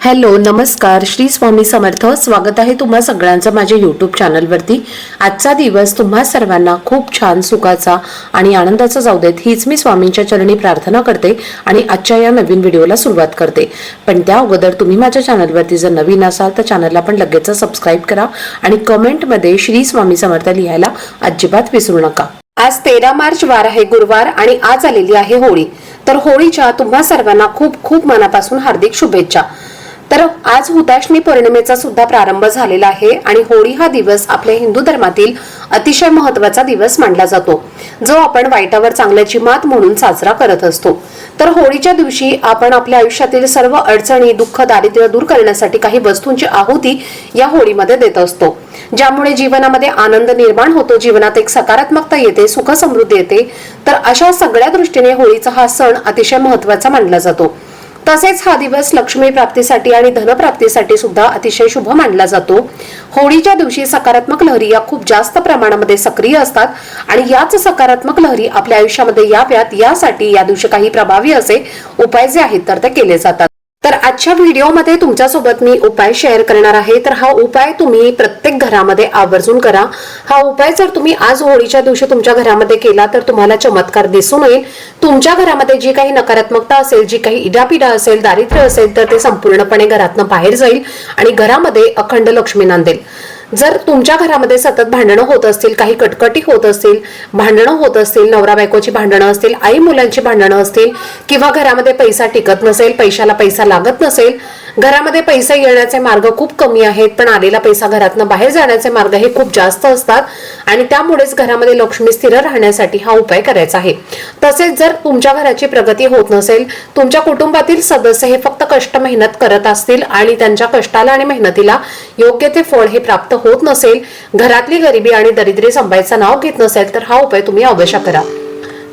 Hello नमस्कार. श्री स्वामी समर्थ. स्वागत आहे तुम्हा सगळ्यांचं माझ्या यूट्यूब चॅनलवरती आजचा दिवस तुम्हा सर्वांना खूप छान सुखाचा आणि आनंदाचा जाऊ देत हीच मी स्वामींच्या चरणी प्रार्थना करते आणि आजच्या या नवीन व्हिडिओला सुरुवात करते. पण त्या अगोदर तुम्ही माझ्या चॅनलवरती जर नवीन असाल तर चॅनलला पण लगेच सबस्क्राईब करा आणि कमेंटमध्ये श्री स्वामी समर्थ लिहायला अजिबात विसरू नका. आज तेरा मार्च वार आहे गुरुवार आणि आज आलेली आहे होळी. तर होळीच्या तुम्हा सर्वांना खूप खूप मनापासून हार्दिक शुभेच्छा. तर आज हुताशनी पौर्णिमेचा सुद्धा प्रारंभ झालेला आहे आणि होळी हा दिवस आपल्या हिंदू धर्मातील अतिशय महत्त्वाचा दिवस मानला जातो जो आपण वाईटावर चांगल्याची मात म्हणून साजरा करत असतो. तर होळीच्या दिवशी आपण आपल्या आयुष्यातील सर्व अडचणी दुःख दारिद्र्य दूर करण्यासाठी काही वस्तूंची आहुती या होळीमध्ये देत असतो. ज्यामुळे जीवनामध्ये आनंद निर्माण होतो जीवनात एक सकारात्मकता येते सुख समृद्धी येते. तर अशा सगळ्या दृष्टीने होळीचा हा सण अतिशय महत्त्वाचा मानला जातो. तसेच हा दिवस लक्ष्मी प्राप्तीसाठी आणि धनप्राप्तीसाठी सुद्धा अतिशय शुभ मानला जातो. होळीच्या दिवशी सकारात्मक लहरी या खूप जास्त प्रमाणामध्ये सक्रिय असतात आणि याच सकारात्मक लहरी आपल्या आयुष्यामध्ये याव्यात यासाठी या दिवशी काही प्रभावी असे उपाय जे आहेत तर ते केले जातात. तर आजच्या व्हिडिओमध्ये तुमच्यासोबत मी उपाय शेअर करणार आहे. तर हा उपाय तुम्ही प्रत्येक घरामध्ये आवर्जून करा. हा उपाय जर तुम्ही आज होळीच्या दिवशी तुमच्या घरामध्ये केला तर तुम्हाला चमत्कार दिसून येईल तुमच्या घरामध्ये जी काही नकारात्मकता असेल जी काही इडापिडा असेल दारिद्र्य असेल तर ते संपूर्णपणे घरातनं बाहेर जाईल आणि घरामध्ये अखंड लक्ष्मी नांदेल. जर तुमच्या घरामध्ये सतत भांडणं होत असतील काही कटकटी होत असतील भांडणं होत असतील नवरा बायकोची भांडणं असतील आई मुलांची भांडणं असतील किंवा घरामध्ये पैसा टिकत नसेल पैशाला पैसा लागत नसेल घरामध्ये पैसे येण्याचे मार्ग खूप कमी आहेत पण आलेला पैसा घरातनं बाहेर जाण्याचे मार्ग हे खूप जास्त असतात आणि त्यामुळेच घरामध्ये लक्ष्मी स्थिर राहण्यासाठी हा उपाय करायचा आहे. तसेच जर तुमच्या घराची प्रगती होत नसेल तुमच्या कुटुंबातील सदस्य हे फक्त कष्ट मेहनत करत असतील आणि त्यांच्या कष्टाला आणि मेहनतीला योग्य ते फळ हे प्राप्त होत नसेल घरातली गरिबी आणि दरिद्री संभायचं नाव घेत नसेल तर हा उपाय तुम्ही अवश्य करा.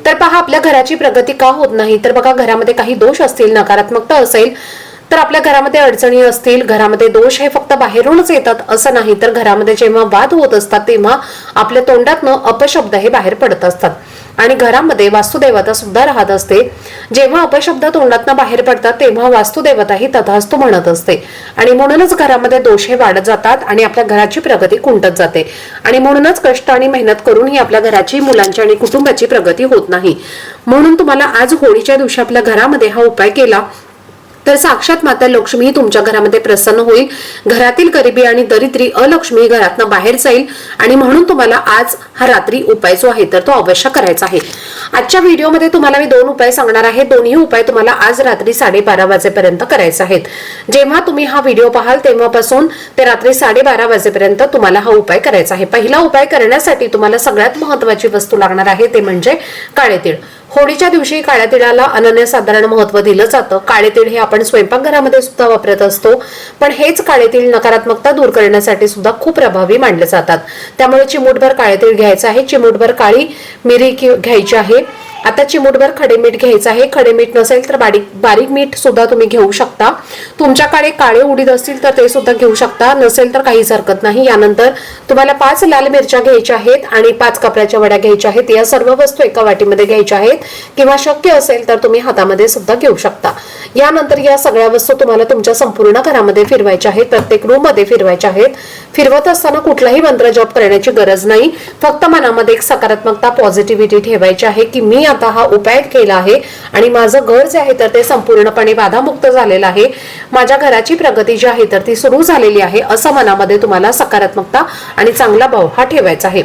तर पहा आपल्या घराची प्रगती का होत नाही? तर बघा घरामध्ये काही दोष असतील नकारात्मकता असेल तर आपल्या घरामध्ये अडचणी असतील घरामध्ये दोष हे फक्त बाहेरूनच येतात असं नाही. तर घरामध्ये जेव्हा वाद होत असतात तेव्हा आपल्या तोंडातनं अपशब्द हे बाहेर पडत असतात. आणि घरामध्ये वास्तुदेवता सुद्धा राहत असते. जेव्हा अपशब्द तोंडातनं बाहेर पडतात तेव्हा वास्तुदेवता ही तथास्तु म्हणत असते. आणि म्हणूनच घरामध्ये दोष हे वाढत जातात आणि आपल्या घराची प्रगती खुंटत जाते. आणि म्हणूनच कष्ट आणि मेहनत करूनही आपल्या घराची मुलांची आणि कुटुंबाची प्रगती होत नाही. म्हणून तुम्हाला आज होळीच्या दिवशी आपल्या घरामध्ये हा उपाय केला. तर साक्षात माता लक्ष्मी तुमच्या घरामध्ये प्रसन्न होईल. घरातील गरिबी आणि दरिद्री अलक्ष्मी घरातनं बाहेर जाईल आणि म्हणून तुम्हाला आज हा रात्री उपाय जो आहे तर तो अवश्य करायचा आहे. आजच्या व्हिडिओमध्ये तुम्हाला मी दोन उपाय सांगणार आहे. दोन्ही उपाय तुम्हाला आज रात्री साडेबारा वाजेपर्यंत करायचे आहेत. जेव्हा तुम्ही हा व्हिडिओ पाहाल तेव्हापासून ते रात्री साडेबारा वाजेपर्यंत तुम्हाला हा उपाय करायचा आहे. पहिला उपाय करण्यासाठी तुम्हाला सगळ्यात महत्वाची वस्तू लागणार आहे ते म्हणजे काळे तीळ. होळीच्या दिवशी काळ्या तिळाला अनन्यसाधारण महत्त्व दिलं जातं. काळे तीळ हे आपण स्वयंपाकघरामध्ये सुद्धा वापरत असतो. पण हेच काळे तीळ नकारात्मकता दूर करण्यासाठी सुद्धा खूप प्रभावी मानले जातात. त्यामुळे चिमूटभर काळे तीळ घ्यायचं आहे. चिमूटभर काळी मिरी घ्यायची आहे. आता चिमूटभर खडे मीठ घ्यायचं आहे. खडे मीठ नसेल तर बारीक बारीक मीठ सुद्धा तुम्ही घेऊ शकता. तुमच्याकडे काळे उडीद असतील तर ते सुद्धा घेऊ शकता. नसेल तर काहीच हरकत नाही. यानंतर तुम्हाला पाच लाल मिरच्या घ्यायच्या आहेत आणि पाच कपड्याच्या वड्या घ्यायच्या आहेत. या सर्व वस्तू एका वाटीमध्ये घ्यायच्या आहेत. किंवा शक्य असेल तर तुम्ही हातामध्ये सुद्धा घेऊ शकता. यानंतर या सगळ्या वस्तू तुम्हाला तुमच्या संपूर्ण घरामध्ये फिरवायच्या आहेत. प्रत्येक रूममध्ये फिरवायच्या आहेत. फिरवत असताना कुठलाही मंत्र जप करण्याची गरज नाही. फक्त मनामध्ये एक सकारात्मकता पॉझिटिव्हिटी ठेवायची आहे की मी आता हा उपाय केला आहे आणि माझं घर जे आहे तर ते संपूर्णपणे बाधामुक्त झालेलं आहे. माझ्या घराची प्रगती जी आहे तर ती सुरू झालेली आहे असं मनामध्ये तुम्हाला सकारात्मकता आणि चांगला भाव हा ठेवायचा आहे.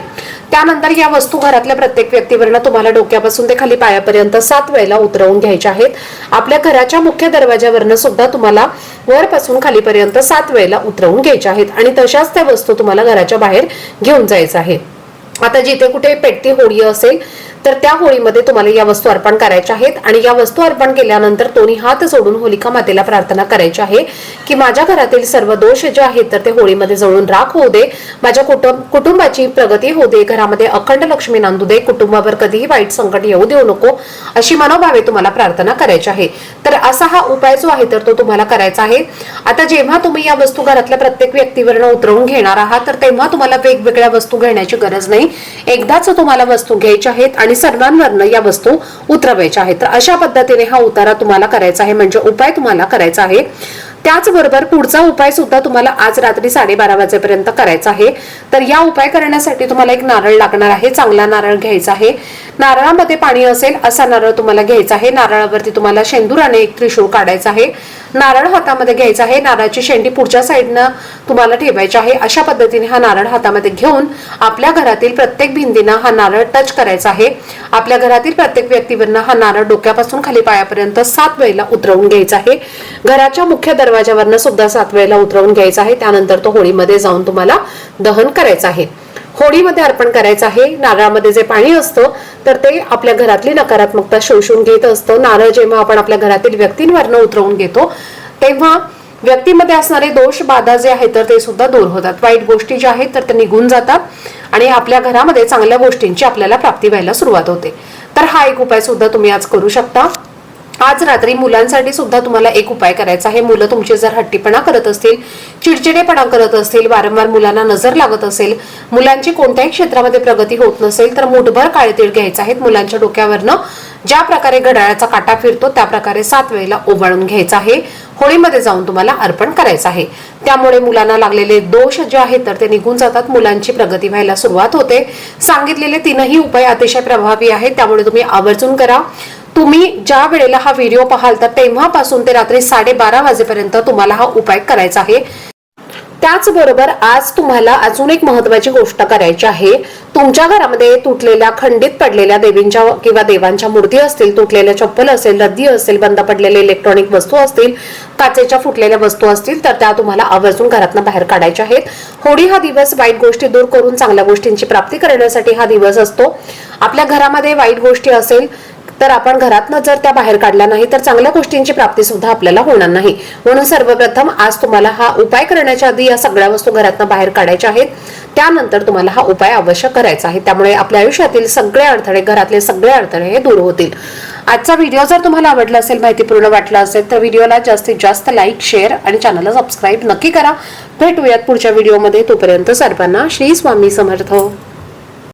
त्यानंतर या वस्तू घरातल्या प्रत्येक व्यक्तीवरनं तुम्हाला डोक्यापासून ते खाली पायापर्यंत सात वेळेला उतरवून घ्यायच्या आहेत. आपल्या घराच्या मुख्य दरवाज्यावरनं सुद्धा तुम्हाला वरपासून खालीपर्यंत सात वेळेला उतरवून घ्यायच्या आहेत आणि तशाच त्या वस्तू तुम्हाला घराच्या बाहेर घेऊन जायचं आहे. आता जिथे कुठे पेटती होळी असेल तर त्या होळीमध्ये तुम्हाला या वस्तू अर्पण करायच्या आहेत. आणि या वस्तू अर्पण केल्यानंतर दोन्ही हात जोडून होलिका मातेला प्रार्थना करायची आहे की माझ्या घरातील सर्व दोष जे आहेत तर ते होळीमध्ये जळून राख होऊ दे. माझ्या कुटुंब कुटुंबाची प्रगती होऊ दे. घरामध्ये अखंड लक्ष्मी नांदू दे. कुटुंबावर कधीही वाईट संकट येऊ देऊ नको अशी मनोभावे तुम्हाला प्रार्थना करायची आहे. तर असा हा उपाय जो आहे तर तो तुम्हाला करायचा आहे. आता जेव्हा तुम्ही या वस्तू घरातल्या प्रत्येक व्यक्तीवरनं उतरवून घेणार आहात तर तेव्हा तुम्हाला वेगवेगळ्या वस्तू घेण्याची गरज नाही. एकदाच तुम्हाला वस्तू घ्यायच्या आहेत आणि सर्वांवरनं या वस्तू उतरवायच्या आहेत. तर अशा पद्धतीने हा उतारा तुम्हाला करायचा आहे. म्हणजे उपाय तुम्हाला करायचा आहे. त्याचबरोबर पुढचा उपाय सुद्धा तुम्हाला आज रात्री साडेबारा वाजेपर्यंत करायचा आहे. तर या उपाय करण्यासाठी तुम्हाला एक नारळ लागणार आहे. चांगला नारळ घ्यायचा आहे. नारळामध्ये पाणी असेल असा नारळ तुम्हाला घ्यायचा आहे. नारळावरती तुम्हाला शेंदूराने एक त्रिशूळ काढायचा आहे. नारळ हातामध्ये घ्यायचा आहे. नारळाची शेंडी पुढच्या साईडनं तुम्हाला ठेवायची आहे. अशा पद्धतीने हा नारळ हातामध्ये घेऊन आपल्या घरातील प्रत्येक भिंतीनं हा नारळ टच करायचा आहे. आपल्या घरातील प्रत्येक व्यक्तीवरनं हा नारळ डोक्यापासून खाली पायापर्यंत सात वेळेला उतरवून घ्यायचा आहे. घराच्या मुख्य दरवाजावरनं सुद्धा सात वेळेला उतरवून घ्यायचा आहे. त्यानंतर तो होळीमध्ये जाऊन तुम्हाला दहन करायचं आहे. होळीमध्ये अर्पण करायचं आहे. नारळामध्ये जे पाणी असतं तर ते आपल्या घरातली नकारात्मकता शोषून घेत असतं. नारळ जेव्हा आपण आपल्या घरातील व्यक्तींवरनं उतरवून घेतो तेव्हा व्यक्तीमध्ये असणारे दोष बाधा जे आहेत तर ते सुद्धा दूर होतात. वाईट गोष्टी ज्या आहेत तर ते निघून जातात आणि आपल्या घरामध्ये चांगल्या गोष्टींची आपल्याला प्राप्ती व्हायला सुरुवात होते. तर हा एक उपाय सुद्धा तुम्ही आज करू शकता. आज रात्री मुलांसाठी सुद्धा तुम्हाला एक उपाय करायचा आहे. मुलं तुमचे जर हट्टीपणा करत असतील चिडचिडेपणा करत असतील वारंवार मुलांना नजर लागत असेल मुलांची कोणत्याही क्षेत्रामध्ये प्रगती होत नसेल तर मुठभर काळे तीळ घ्यायचे आहेत मुलांच्या डोक्यावरनं ज्या प्रकारे घड्याळाचा काटा फिरतो त्या प्रकारे सात वेळेला ओवाळून घ्यायचा आहे. होळीमध्ये जाऊन तुम्हाला अर्पण करायचं आहे. त्यामुळे मुलांना लागलेले दोष जे आहेत तर ते निघून जातात. मुलांची प्रगती व्हायला सुरुवात होते. सांगितलेले तीनही उपाय अतिशय प्रभावी आहेत. त्यामुळे तुम्ही आवर्जून करा. तुम्ही ज्या वेळेला हा व्हिडिओ पाहाल तर तेव्हापासून ते रात्री साडेबारा वाजेपर्यंत तुम्हाला हा उपाय करायचा आहे. त्याचबरोबर आज तुम्हाला अजून एक महत्वाची गोष्ट करायची आहे. तुमच्या घरामध्ये तुटलेल्या खंडित पडलेल्या देवींच्या किंवा देवांच्या मूर्ती असतील तुटलेल्या चप्पल असेल रद्दी असेल बंद पडलेले इलेक्ट्रॉनिक वस्तू असतील काचेच्या फुटलेल्या वस्तू असतील तर त्या तुम्हाला आवर्जून घरातनं बाहेर काढायच्या आहेत. होळी हा दिवस वाईट गोष्टी दूर करून चांगल्या गोष्टींची प्राप्ती करण्यासाठी हा दिवस असतो. आपल्या घरामध्ये वाईट गोष्टी असेल तर आपण घरातनं जर त्या बाहेर काढल्या नाही तर चांगल्या गोष्टींची प्राप्ती सुद्धा आपल्याला होणार नाही. म्हणून सर्वप्रथम आज तुम्हाला हा उपाय करण्याच्या आधी या सगळ्या वस्तू घरातनं बाहेर काढायच्या आहेत. त्यानंतर तुम्हाला हा उपाय अवश्य करायचा आहे. त्यामुळे आपल्या आयुष्यातील सगळे अडथळे घरातले सगळे अडथळे हे दूर होतील. आजचा व्हिडिओ जर तुम्हाला आवडला असेल माहितीपूर्ण वाटला असेल तर व्हिडिओला जास्तीत जास्त लाईक शेअर आणि चॅनलला सबस्क्राईब नक्की करा. भेटूयात पुढच्या व्हिडिओमध्ये. तोपर्यंत सर्वांना श्री स्वामी समर्थ.